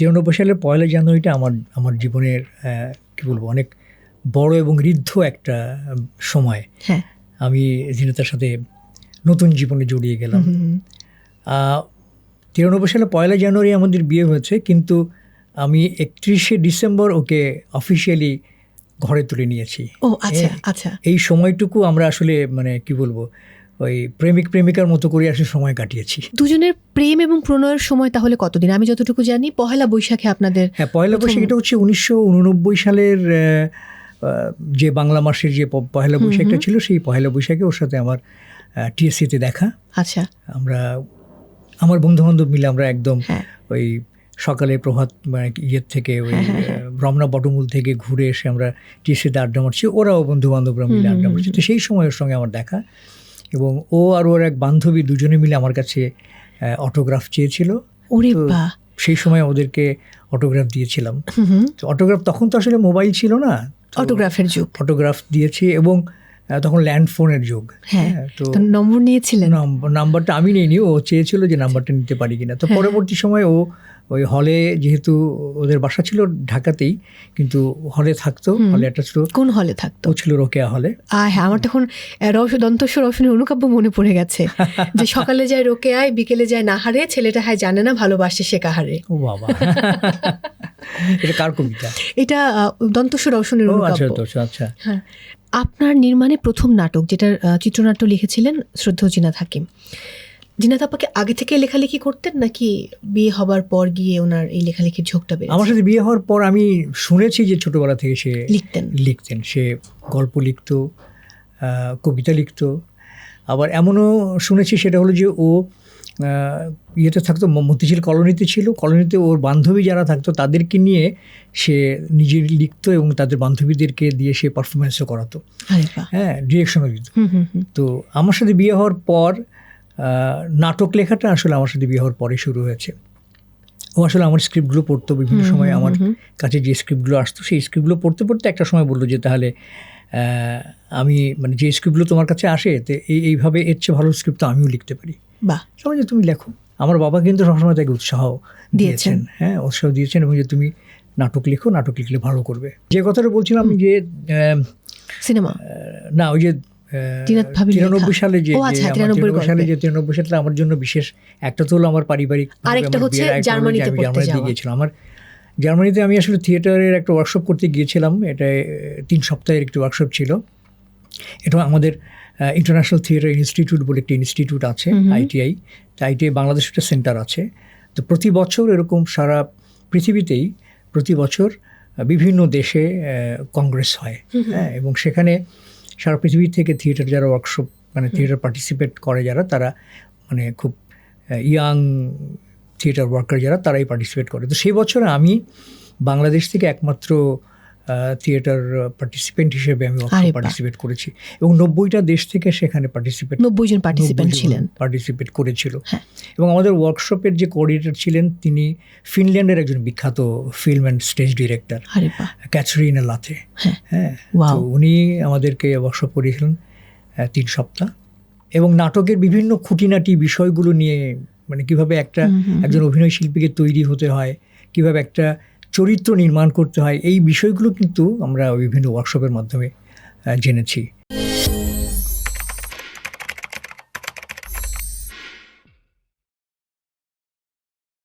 তিরানব্বই সালের পয়লা জানুয়ারিটা আমার আমার জীবনের কী বলব অনেক বড় এবং ঋদ্ধ একটা সময়। হ্যাঁ। আমি জিনেতার সাথে নতুন জীবনে জড়িয়ে গেলাম। তিরানব্বই সালে পয়লা জানুয়ারি আমাদের বিয়ে হয়েছে কিন্তু আমি একত্রিশে ডিসেম্বর ওকে অফিসিয়ালি ঘরে তুলে নিয়েছি। ও আচ্ছা আচ্ছা। এই সময়টুকু আমরা আসলে মানে কি বলব ওই প্রেমিক প্রেমিকার মতো করে আসলে সময় কাটিয়েছি। দুজনের প্রেম এবং প্রণয়ের সময় তাহলে কতদিন? আমি যতটুকু জানি পহেলা বৈশাখে আপনাদের হ্যাঁ পহেলা বৈশাখ এটা হচ্ছে উনিশশো উননব্বই সালের যে বাংলা মাসের যে প- পয়লা বৈশাখটা ছিল সেই পহেলা বৈশাখে ওর সাথে আমার টিএসসিতে দেখা। আচ্ছা। আমরা আমার বন্ধু বান্ধব মিলে আমরা একদম হ্যাঁ। ওই সকালে প্রভাত মানে ইয়ের থেকে ওই হ্যাঁ, হ্যাঁ, রমনা বটমূল থেকে ঘুরে এসে আমরা টিএসসিতে আড্ডা মারছি ওরাও বন্ধু বান্ধবরা মিলে আড্ডা মারছি। তো সেই সময় ওর সঙ্গে আমার দেখা। এবং ও আর ওর এক বান্ধবী দুজনে মিলে আমার কাছে অটোগ্রাফ চেয়েছিল। ওরে সেই সময় ওদেরকে অটোগ্রাফ দিয়েছিলাম। অটোগ্রাফ তখন তো আসলে মোবাইল ছিল না। অটোগ্রাফের যুগ। অটোগ্রাফ দিয়েছি এবং তখন ল্যান্ড ফোনের যুগ। হ্যাঁ তো তো নম্বর নিয়েছিলেন? নাম- নাম্বারটা আমি নিইনি ও চেয়েছিল যে নাম্বারটা নিতে পারি কিনা। তো হ্যাঁ। পরবর্তী সময় ও ওই হলে যেহেতু ওদের বাসা ছিল ঢাকাতেই কিন্তু হলে থাকতো হলে একটা ছিল কোন হলে থাকতো? ও ছিল রোকেয়া হলে। হ্যাঁ আমার তখন আহ, রস দন্তস্ব রসনের অনুকাব্য মনে পড়ে গেছে। যে সকালে যায় রোকে আয় বিকেলে যায় নাহারে ছেলেটা হায় জানে না ভালোবাসে সে কাহারে। ও বাবা। এটা কার কবিতা? এটা দন্তস্ব রসনের আচ্ছা অনুকাব্য। আচ্ছা। হ্যাঁ। আপনার নির্মাণে প্রথম নাটক যেটার চিত্রনাট্য লিখেছিলেন শ্রদ্ধেয় জিনাত হাকিম। জিনাত আপাকে আগে থেকে লেখালেখি করতেন নাকি বিয়ে হবার পর গিয়ে ওনার এই লেখালেখির ঝোঁকটা বেড়ে আমার সাথে বিয়ে হওয়ার পর আমি শুনেছি যে ছোটবেলা থেকে সে লিখতেন। লিখতেন। সে গল্প লিখতো কবিতা লিখতো। আবার এমনও শুনেছি সেটা হলো যে ও ইয়েতে থাকতো মতিঝিল কলোনিতে ছিল। কলোনিতে ওর বান্ধবী যারা থাকতো তাদেরকে নিয়ে সে নিজে লিখতো এবং তাদের বান্ধবীদেরকে দিয়ে সে পারফরমেন্সও করাতো। হ্যাঁ ডিরেকশনও দিত। তো আমার সাথে বিয়ে হওয়ার পর নাটক লেখাটা আসলে আমার সাথে বিয়ে হওয়ার পরে শুরু হয়েছে। ও আসলে আমার স্ক্রিপ্টগুলো পড়তো বিভিন্ন সময় আমার কাছে যে স্ক্রিপ্টগুলো আসতো সেই স্ক্রিপ্টগুলো পড়তে পড়তে একটা সময় বলল যে তাহলে আমি মানে যে স্ক্রিপ্টগুলো তোমার কাছে আসে তো এই এইভাবে এর চেয়ে ভালো স্ক্রিপ্ট তো আমিও লিখতে পারি। বাহ সবাই যে তুমি লেখো। আমার বাবা কিন্তু সবসময় তাকে উৎসাহ দিয়েছেন। হ্যাঁ উৎসাহ দিয়েছেন এবং যে তুমি নাটক লিখো নাটক লিখলে ভালো করবে। যে কথাটা বলছিলাম যে সিনেমা। না ওই যে তিরানব্বই সালে যে আচ্ছা, যে আমার 93 তিরানব্বই সালে যে তিরানব্বই সালে আমার জন্য বিশেষ একটা তো হলো আমার পারিবারিক আরেকটা হচ্ছে জার্মানিতে গিয়েছিলাম। আমার জার্মানিতে আমি আসলে থিয়েটারের একটা ওয়ার্কশপ করতে গিয়েছিলাম এটা তিন সপ্তাহের একটি ওয়ার্কশপ ছিল। এটা আমাদের ইন্টারন্যাশনাল থিয়েটার ইনস্টিটিউট বলে একটি ইনস্টিটিউট আছে। আইটিআই তো আইটিআই বাংলাদেশ একটা সেন্টার আছে। তো প্রতি বছর এরকম সারা পৃথিবীতেই প্রতি বছর বিভিন্ন দেশে কংগ্রেস হয়। হ্যাঁ এবং সেখানে সারা পৃথিবী থেকে থিয়েটার যারা ওয়ার্কশপ মানে থিয়েটার পার্টিসিপেট করে যারা তারা মানে খুব ইয়াং থিয়েটার ওয়ার্কার যারা তারাই পার্টিসিপেট করে। তো সেই বছরে আমি বাংলাদেশ থেকে একমাত্র থিয়েটার পার্টিসিপেন্ট হিসেবে আমি পার্টিসিপেট করেছি। এবং নব্বইটা দেশ থেকে সেখানে পার্টিসিপেট নব্বই জন পার্টিসিপেন্ট ছিলেন। পার্টিসিপেট করেছিল। হ্যাঁ। এবং আমাদের ওয়ার্কশপের যে কোঅর্ডিনেটর ছিলেন তিনি ফিনল্যান্ডের একজন বিখ্যাত film and stage director Katharina Lahti হ্যাঁ। হ্যাঁ উনি আমাদেরকে ওয়ার্কশপ করিয়েছিলেন তিন সপ্তাহ। এবং নাটকের বিভিন্ন খুঁটিনাটি বিষয়গুলো নিয়ে মানে কীভাবে একটা। একজন অভিনয় শিল্পীকে তৈরি হতে হয় কীভাবে একটা চরিত্র নির্মাণ করতে হয় এই বিষয়গুলো কিন্তু আমরা বিভিন্ন ওয়ার্কশপের মাধ্যমে জেনেছি।